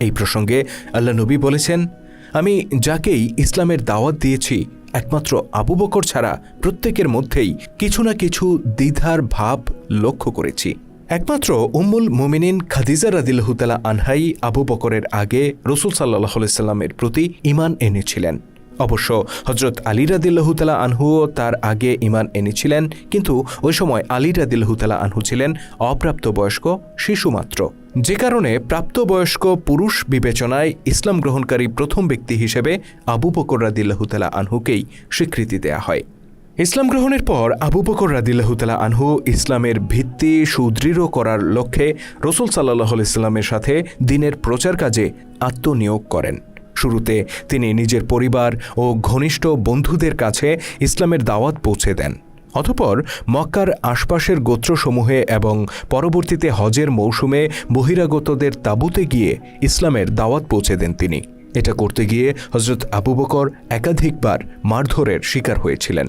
এই প্রসঙ্গে আল্লাহ নবী বলেছেন, আমি যাকেই ইসলামের দাওয়াত দিয়েছি, একমাত্র আবু বকর ছাড়া প্রত্যেকের মধ্যেই কিছু না কিছু দ্বিধার ভাব লক্ষ্য করেছি। একমাত্র উম্মুল মোমিনিন খাদিজা রাদিল্লাহুতালা আনহাই আবু বকরের আগে রসুল সাল্লাহ সাল্লামের প্রতি ইমান এনেছিলেন। অবশ্য হজরত আলী রাদিল্লাহুতালা আনহুও তার আগে ইমান এনেছিলেন, কিন্তু ওই সময় আলী রাদিল্লাহুতালা আনহু ছিলেন অপ্রাপ্তবয়স্ক শিশুমাত্র যে কারণে প্রাপ্তবয়স্ক পুরুষ বিবেচনায় ইসলাম গ্রহণকারী প্রথম ব্যক্তি হিসেবে আবু বকর রাদিল্লাহুতালা আনহুকেই স্বীকৃতি দেয়া হয়। ইসলাম গ্রহণের পর আবু বকর রাদিল্লাহুতালা আনহু ইসলামের ভিত্তি সুদৃঢ় করার লক্ষ্যে রসুল সাল্লাহ ইসলামের সাথে দিনের প্রচার কাজে আত্মনিয়োগ করেন। শুরুতে তিনি নিজের পরিবার ও ঘনিষ্ঠ বন্ধুদের কাছে ইসলামের দাওয়াত পৌঁছে দেন। অতপর মক্কার আশপাশের গোত্রসমূহে এবং পরবর্তীতে হজের মৌসুমে বহিরাগতদের তাঁবুতে গিয়ে ইসলামের দাওয়াত পৌঁছে দেন তিনি। এটা করতে গিয়ে হজরত আবু বকর একাধিকবার মারধরের শিকার হয়েছিলেন।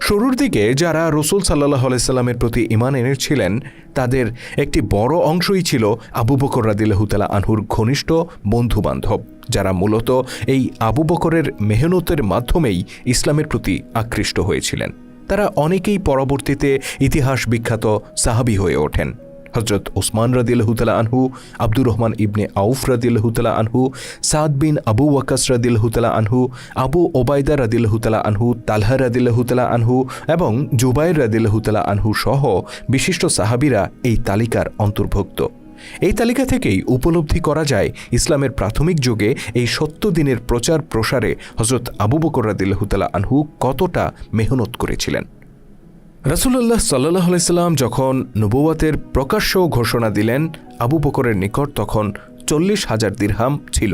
শুরুর দিকে যারা রসুল সাল্লাহ আলাইস্লামের প্রতি ইমান এনেছিলেন, তাদের একটি বড় অংশই ছিল আবু বকর রাদিল্লাহুতালা আনহুর ঘনিষ্ঠ বন্ধু বান্ধব যারা মূলত এই আবু বকরের মেহনতের মাধ্যমেই ইসলামের প্রতি আকৃষ্ট হয়েছিলেন। তারা অনেকেই পরবর্তীতে ইতিহাস বিখ্যাত সাহাবি হয়ে ওঠেন। হজরত ওসমান রাদিল্লাহুতালা আনহু, আব্দুর রহমান ইবনে আউফ রাদিল্লাহুতালা আনহু, সাদ বিন আবু ওয়াকাস রাদিল্লাহুতালা আনহু, আবু ওবায়দা রাদিল্লাহুতালা আনহু, তালহা রাদিল্লাহুতালা আনহু এবং জুবাইর রাদিল্লাহুতালা আনহু সহ বিশিষ্ট সাহাবিরা এই তালিকার অন্তর্ভুক্ত। এই তালিকা থেকেই উপলব্ধি করা যায় ইসলামের প্রাথমিক যুগে এই সত্য দিনের প্রচার প্রসারে হজরত আবু বকর রাদিল্লাহুতালা আনহু কতটা মেহনত করেছিলেন। রাসুল্লাহ সাল্লাহ আলাইসাল্লাম যখন নবুয়াতের প্রকাশ্য ঘোষণা দিলেন, আবু বকরের নিকট তখন চল্লিশ হাজার দিরহাম ছিল,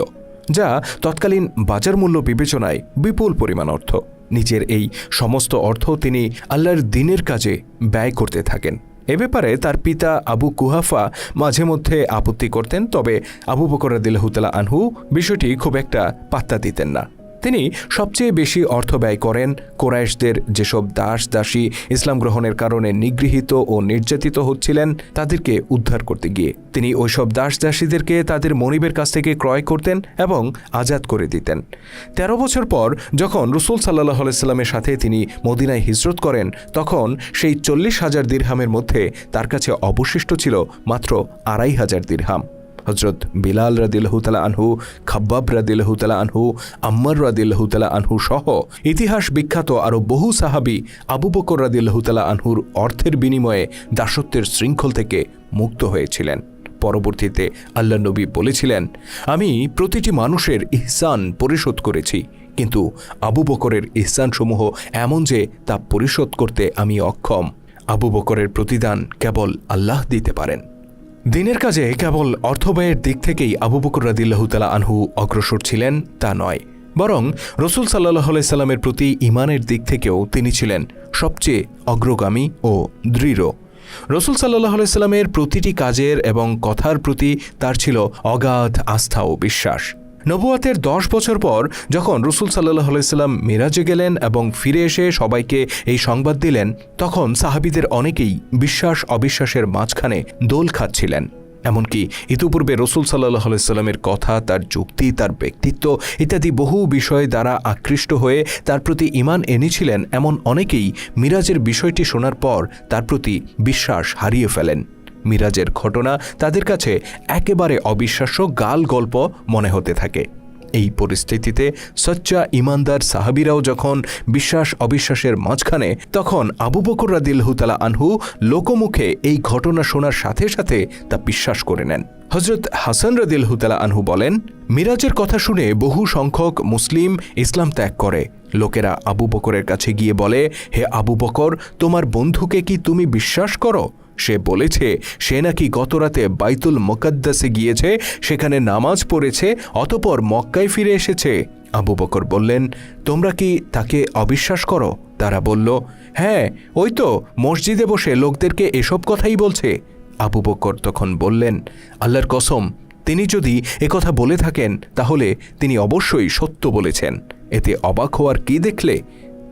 যা তৎকালীন বাজার মূল্য বিবেচনায় বিপুল পরিমাণ অর্থ। নিজের এই সমস্ত অর্থ তিনি আল্লাহর দিনের কাজে ব্যয় করতে থাকেন। এ ব্যাপারে তার পিতা আবু কুহাফা মাঝে মধ্যে আপত্তি করতেন, তবে আবু বকর দিলহুতলা আনহু বিষয়টি খুব একটা পাত্তা দিতেন না। তিনি সবচেয়ে বেশি অর্থ ব্যয় করেন। কোরাইশদের যেসব দাস দাসী ইসলাম গ্রহণের কারণে নিগৃহীত ও নির্যাতিত হচ্ছিলেন, তাদেরকে উদ্ধার করতে গিয়ে। তিনি ওইসব দাস দাসীদেরকে তাদের মনিবের কাছ থেকে ক্রয় করতেন এবং আজাদ করে দিতেন। তেরো বছর পর যখন রসুল সাল্লাহ আলাইস্লামের সাথে তিনি মদিনায় হিজরত করেন, তখন সেই চল্লিশ হাজার দিরহামের মধ্যে তার কাছে অবশিষ্ট ছিল মাত্র আড়াই হাজার দিরহাম। হজরত বিলাল রাদিল্লাহুতালা আনহু, খাব্বাব রাদিল্লাহুতালা আনহু, আম্মার রাদিল্লাহুতালা আনহু সহ ইতিহাস বিখ্যাত আরও বহু সাহাবি আবু বকর রাদিল্লাহুতালা আনহুর অর্থের বিনিময়ে দাসত্বের শৃঙ্খল থেকে মুক্ত হয়েছিলেন। পরবর্তীতে আল্লাহ নবী বলেছিলেন, আমি প্রতিটি মানুষের ইহসান পরিশোধ করেছি, কিন্তু আবু বকরের ইহসানসমূহ এমন যে তা পরিশোধ করতে আমি অক্ষম। আবু বকরের প্রতিদান কেবল আল্লাহ দিতে পারেন। দিনের কাজে কেবল অর্থব্যয়ের দিক থেকেই আবু বকর রাদিল্লাহতালা আনহু অগ্রসর ছিলেন, তা নয়। বরং রসুল সাল্লাহ সাল্লামের প্রতি ইমানের দিক থেকেও তিনি ছিলেন সবচেয়ে অগ্রগামী ও দৃঢ়। রসুল সাল্লাহ সাল্লামের প্রতিটি কাজের এবং কথার প্রতি তার ছিল অগাধ আস্থা ও বিশ্বাস। নবুয়াতের দশ বছর পর যখন রসুল সাল্লাহ সাল্লাম মিরাজে গেলেন এবং ফিরে এসে সবাইকে এই সংবাদ দিলেন, তখন সাহাবিদের অনেকেই বিশ্বাস অবিশ্বাসের মাঝখানে দোল খাচ্ছিলেন। এমনকি ইতিপূর্বে রসুল সাল্লাহ সাল্লামের কথা, তার যুক্তি, তার ব্যক্তিত্ব ইত্যাদি বহু বিষয় দ্বারা আকৃষ্ট হয়ে তার প্রতি ইমান এনেছিলেন, এমন অনেকেই মিরাজের বিষয়টি শোনার পর তার প্রতি বিশ্বাস হারিয়ে ফেলেন। মিরাজের ঘটনা তাদের কাছে একেবারে অবিশ্বাস্য গাল গল্প মনে হতে থাকে। এই পরিস্থিতিতে সচ্চা ইমানদার সাহাবিরাও যখন বিশ্বাস অবিশ্বাসের মাঝখানে, তখন আবু বকর রাদিল্লাহুতালা আনহু লোকমুখে এই ঘটনা শোনার সাথে সাথে তা বিশ্বাস করে নেন। হজরত হাসান রাদিল্লাহুতালা আনহু বলেন, মিরাজের কথা শুনে বহু সংখ্যক মুসলিম ইসলাম ত্যাগ করে। লোকেরা আবু বকরের কাছে গিয়ে বলে, হে আবু বকর, তোমার বন্ধুকে কি তুমি বিশ্বাস করো? সে বলেছে, সে নাকি গতরাতে বাইতুল মোকাদ্দাসে গিয়েছে, সেখানে নামাজ পড়েছে, অতপর মক্কায় ফিরে এসেছে। আবু বকর বললেন, তোমরা কি তাকে অবিশ্বাস করো? তারা বলল হ্যাঁ ওই তো, মসজিদে বসে লোকদেরকে এসব কথাই বলছে। আবু বকর তখন বললেন, আল্লাহর কসম, তিনি যদি একথা বলে থাকেন, তাহলে তিনি অবশ্যই সত্য বলেছেন। এতে অবাক হওয়ার কি দেখলে?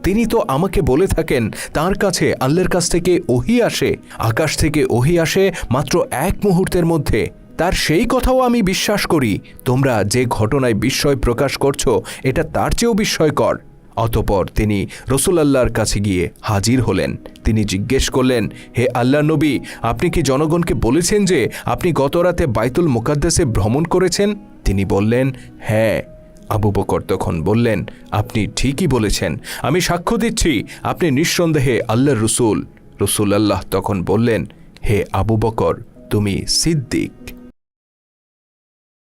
তিনি তো আমাকে বলে থাকেন, তার কাছে আল্লাহর কাছ থেকে ওহি আসে, আকাশ থেকে ওহি আসে মাত্র এক মুহূর্তের মধ্যে। তার সেই কথাও আমি বিশ্বাস করি, তোমরা যে ঘটনায় বিস্ময় প্রকাশ করছ, এটা তার চেয়েও বিস্ময়কর। অতপর তিনি রসুলাল্লাহর কাছে গিয়ে হাজির হলেন। তিনি জিজ্ঞেস করলেন, হে আল্লাহ নবী, আপনি কি জনগণকে বলেছেন যে আপনি গতরাতে বাইতুল মুকাদ্দাসে ভ্রমণ করেছেন? তিনি বললেন হ্যাঁ। আবু বকর তখন বললেন, আপনি ঠিকই বলেছেন। আমি সাক্ষ্য দিচ্ছি, আপনি নিঃসন্দেহে আল্লাহর রসুল। রসুল আল্লাহ তখন বললেন, হে আবু বকর, তুমি সিদ্দিক।